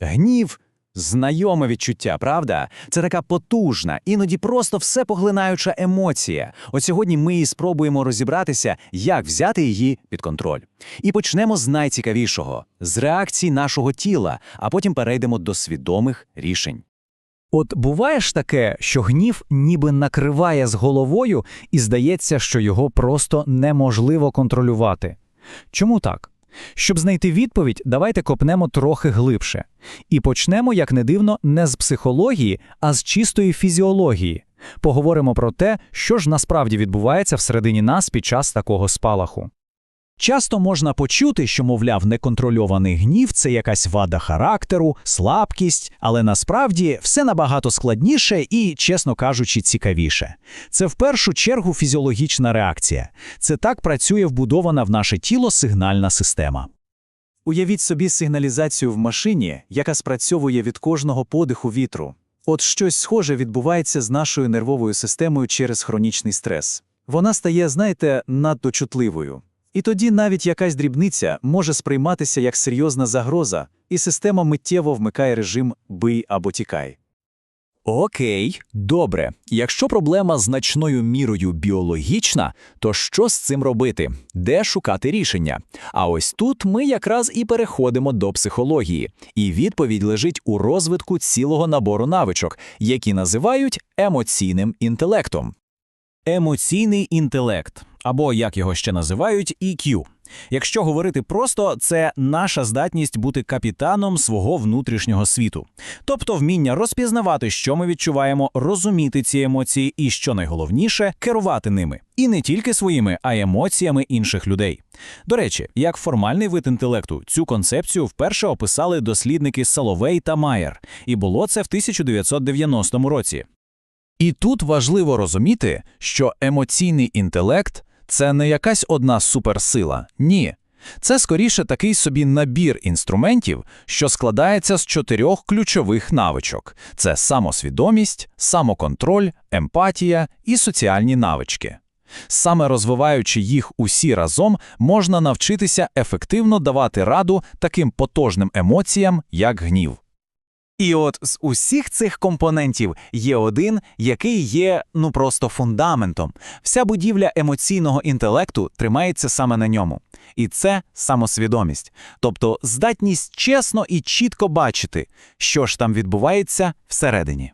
Гнів знайоме відчуття, правда? Це така потужна, іноді просто все поглинаюча емоція. От сьогодні ми і спробуємо розібратися, як взяти її під контроль. І почнемо з найцікавішого з реакцій нашого тіла, а потім перейдемо до свідомих рішень. От буває ж таке, що гнів ніби накриває з головою, і здається, що його просто неможливо контролювати. Чому так? Щоб знайти відповідь, давайте копнемо трохи глибше. І почнемо, як не дивно, не з психології, а з чистої фізіології. Поговоримо про те, що ж насправді відбувається всередині нас під час такого спалаху. Часто можна почути, що, мовляв, неконтрольований гнів це якась вада характеру, слабкість, але насправді все набагато складніше і, чесно кажучи, цікавіше. Це в першу чергу фізіологічна реакція. Це так працює вбудована в наше тіло сигнальна система. Уявіть собі сигналізацію в машині, яка спрацьовує від кожного подиху вітру. От щось схоже відбувається з нашою нервовою системою через хронічний стрес. Вона стає, знаєте, надто чутливою. І тоді навіть якась дрібниця може сприйматися як серйозна загроза, і система миттєво вмикає режим бий або тікай. Окей, добре. Якщо проблема значною мірою біологічна, то що з цим робити? Де шукати рішення? А ось тут ми якраз і переходимо до психології, і відповідь лежить у розвитку цілого набору навичок, які називають емоційним інтелектом. Емоційний інтелект, або як його ще називають, EQ. Якщо говорити просто, це наша здатність бути капітаном свого внутрішнього світу, тобто вміння розпізнавати, що ми відчуваємо, розуміти ці емоції і, що найголовніше, керувати ними. І не тільки своїми, а й емоціями інших людей. До речі, як формальний вид інтелекту, цю концепцію вперше описали дослідники Соловей та Майер, і було це в 1990 році. І тут важливо розуміти, що емоційний інтелект це не якась одна суперсила. Ні. Це скоріше такий собі набір інструментів, що складається з чотирьох ключових навичок: це самосвідомість, самоконтроль, емпатія і соціальні навички. Саме розвиваючи їх усі разом, можна навчитися ефективно давати раду таким потужним емоціям, як гнів. І от з усіх цих компонентів є один, який є ну просто фундаментом. Вся будівля емоційного інтелекту тримається саме на ньому. І це самосвідомість, тобто здатність чесно і чітко бачити, що ж там відбувається всередині.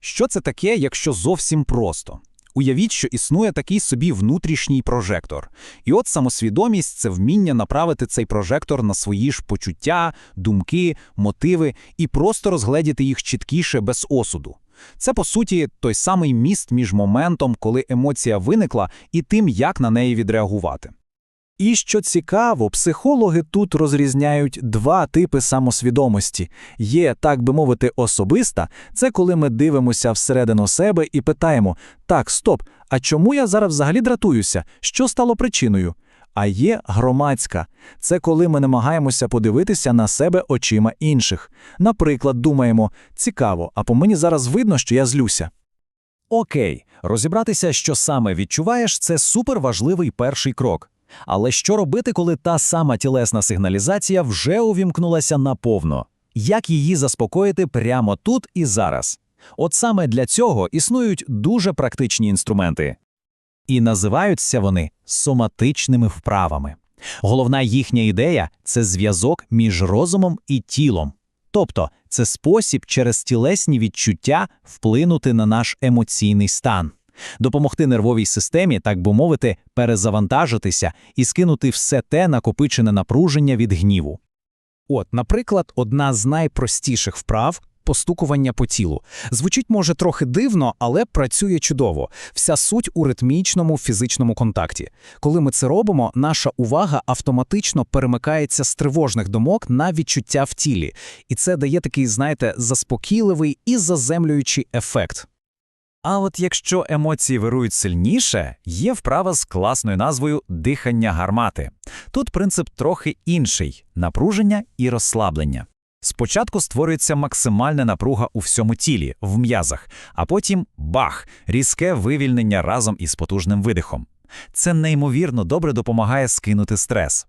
Що це таке, якщо зовсім просто? Уявіть, що існує такий собі внутрішній прожектор. І от самосвідомість це вміння направити цей прожектор на свої ж почуття, думки, мотиви і просто розгледіти їх чіткіше без осуду. Це, по суті, той самий міст між моментом, коли емоція виникла, і тим, як на неї відреагувати. І що цікаво, психологи тут розрізняють два типи самосвідомості. Є, так би мовити, особиста це коли ми дивимося всередину себе і питаємо: так, стоп, а чому я зараз взагалі дратуюся? Що стало причиною? А є громадська це коли ми намагаємося подивитися на себе очима інших. Наприклад, думаємо, цікаво, а по мені зараз видно, що я злюся. Окей, розібратися, що саме відчуваєш, це суперважливий перший крок. Але що робити, коли та сама тілесна сигналізація вже увімкнулася наповно? Як її заспокоїти прямо тут і зараз? От саме для цього існують дуже практичні інструменти. І називаються вони соматичними вправами. Головна їхня ідея це зв'язок між розумом і тілом. Тобто це спосіб через тілесні відчуття вплинути на наш емоційний стан допомогти нервовій системі, так би мовити, перезавантажитися і скинути все те накопичене напруження від гніву. От, наприклад, одна з найпростіших вправ. Постукування по тілу. Звучить може трохи дивно, але працює чудово. Вся суть у ритмічному фізичному контакті. Коли ми це робимо, наша увага автоматично перемикається з тривожних думок на відчуття в тілі. І це дає такий, знаєте, заспокійливий і заземлюючий ефект. А от якщо емоції вирують сильніше, є вправа з класною назвою дихання гармати. Тут принцип трохи інший напруження і розслаблення. Спочатку створюється максимальна напруга у всьому тілі, в м'язах, а потім бах, різке вивільнення разом із потужним видихом. Це неймовірно добре допомагає скинути стрес.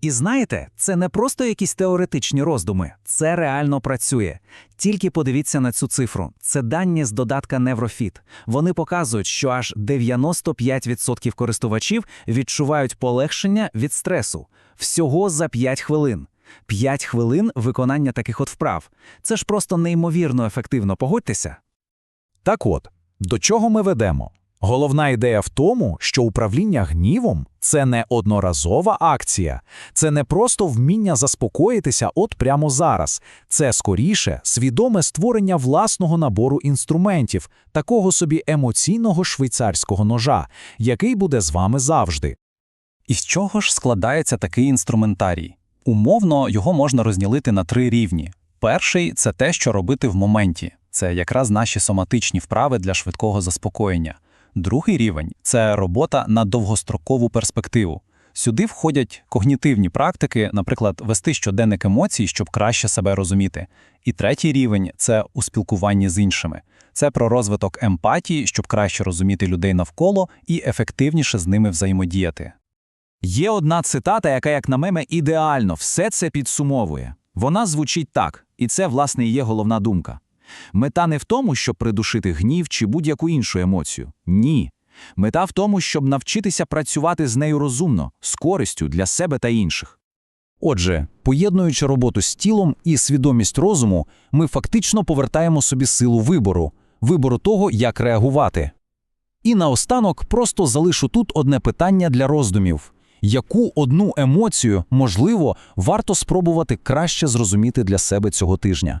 І знаєте, це не просто якісь теоретичні роздуми, це реально працює. Тільки подивіться на цю цифру. Це дані з додатка Неврофіт. Вони показують, що аж 95% користувачів відчувають полегшення від стресу всього за 5 хвилин. 5 хвилин виконання таких от вправ. Це ж просто неймовірно ефективно, погодьтеся. Так от, до чого ми ведемо? Головна ідея в тому, що управління гнівом це не одноразова акція, це не просто вміння заспокоїтися от прямо зараз. Це скоріше свідоме створення власного набору інструментів, такого собі емоційного швейцарського ножа, який буде з вами завжди. Із чого ж складається такий інструментарій? Умовно, його можна розділити на три рівні. Перший це те, що робити в моменті. Це якраз наші соматичні вправи для швидкого заспокоєння. Другий рівень це робота на довгострокову перспективу. Сюди входять когнітивні практики, наприклад, вести щоденник емоцій, щоб краще себе розуміти. І третій рівень це у спілкуванні з іншими. Це про розвиток емпатії, щоб краще розуміти людей навколо і ефективніше з ними взаємодіяти. Є одна цитата, яка, як на мене, ідеально все це підсумовує. Вона звучить так, і це, власне, і є головна думка. Мета не в тому, щоб придушити гнів чи будь-яку іншу емоцію. Ні. Мета в тому, щоб навчитися працювати з нею розумно, з користю для себе та інших. Отже, поєднуючи роботу з тілом і свідомість розуму, ми фактично повертаємо собі силу вибору, вибору того, як реагувати. І наостанок просто залишу тут одне питання для роздумів. Яку одну емоцію, можливо, варто спробувати краще зрозуміти для себе цього тижня?